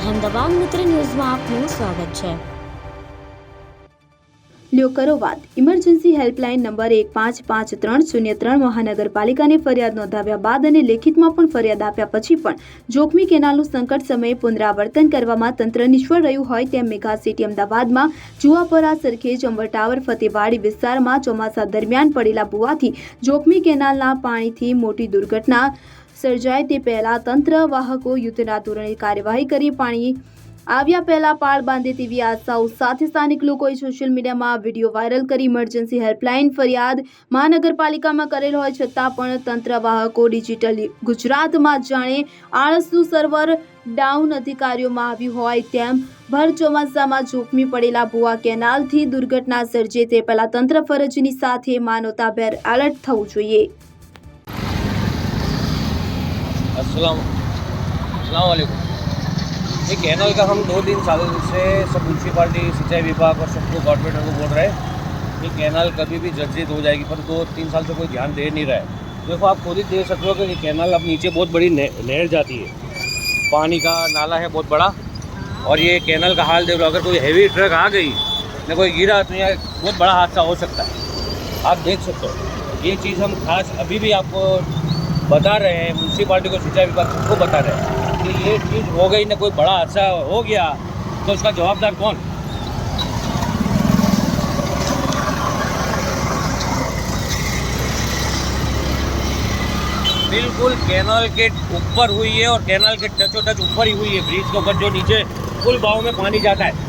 અહેમદાબાદ મિત્ર ન્યૂઝમાં આપનું સ્વાગત છે. લ્યો વાત. ઇમરજન્સી હેલ્પલાઇન નંબર એક પાંચ પાંચ ત્રણ શૂન્ય ત્રણ મહાનગરપાલિકાને ફરિયાદ નોંધાવ્યા બાદ અને લેખિતમાં પણ ફરિયાદ આપ્યા પછી પણ જોખમી કેનાલનું સંકટ સમયે પુનરાવર્તન કરવામાં તંત્ર નિષ્ફળ રહ્યું હોય તેમ મેગા સિટી અમદાવાદમાં જુવાપરા સરખેજ અંબર ટાવર ફતેવાડી વિસ્તારમાં ચોમાસા દરમિયાન પડેલા ભૂવાથી જોખમી કેનાલના પાણીથી મોટી દુર્ઘટના સર્જાય તે પહેલા તંત્ર વાહકો યુદ્ધના ધોરણે કાર્યવાહી કરી પાણી આવ્યા પહેલા પાળ બાંધે તેવી આશાઓ સાથે સ્થાનિક લોકોએ સોશિયલ મીડિયામાં વીડિયો વાયરલ કરી ઇમરજન્સી હેલ્પલાઇન ફરિયાદ મહાનગરપાલિકામાં કરેલ હોય છતાં પણ તંત્ર વાહકો ડિજિટલ ગુજરાતમાં જાણે આળસનું સર્વર ડાઉન અધિકારીઓમાં આવ્યું હોય તેમ ભર ચોમાસામાં જોખમી પડેલા ભુવા કેનાલથી દુર્ઘટના સર્જે તે પહેલા તંત્ર ફરજની સાથે માનવતાભેર એલર્ટ થવું જોઈએ. अस्सलाम वालेकुम ये कैनल का हम दो तीन सालों से सब म्यूनसिपाली सिंचाई विभाग और सबको कॉर्पोरेटर को बोल रहे हैं। कि कैनल कभी भी जर्जरित हो जाएगी, पर दो तीन साल से कोई ध्यान दे नहीं रहा है। देखो, आप खुद ही देख सकते हो कि कैनल अब नीचे बहुत बड़ी नह- नहर जाती है। पानी का नाला है बहुत बड़ा, और ये कैनल का हाल देख लो, अगर कोई हैवी ट्रक आ गई या कोई गिरा तो यहाँ बहुत बड़ा हादसा हो सकता है। आप देख सकते हो। ये चीज़ हम खास अभी भी आपको बता रहे हैं म्यूनसिपालिटी को सिंचाई विभाग को बता रहे हैं कि ये चीज़ हो गई ना, कोई बड़ा हादसा हो गया तो उसका जवाबदार कौन? बिल्कुल कैनाल के ऊपर हुई है और कैनाल के टचो टच ऊपर ही हुई है ब्रिज के ऊपर जो नीचे फुल भाव में पानी जाता है।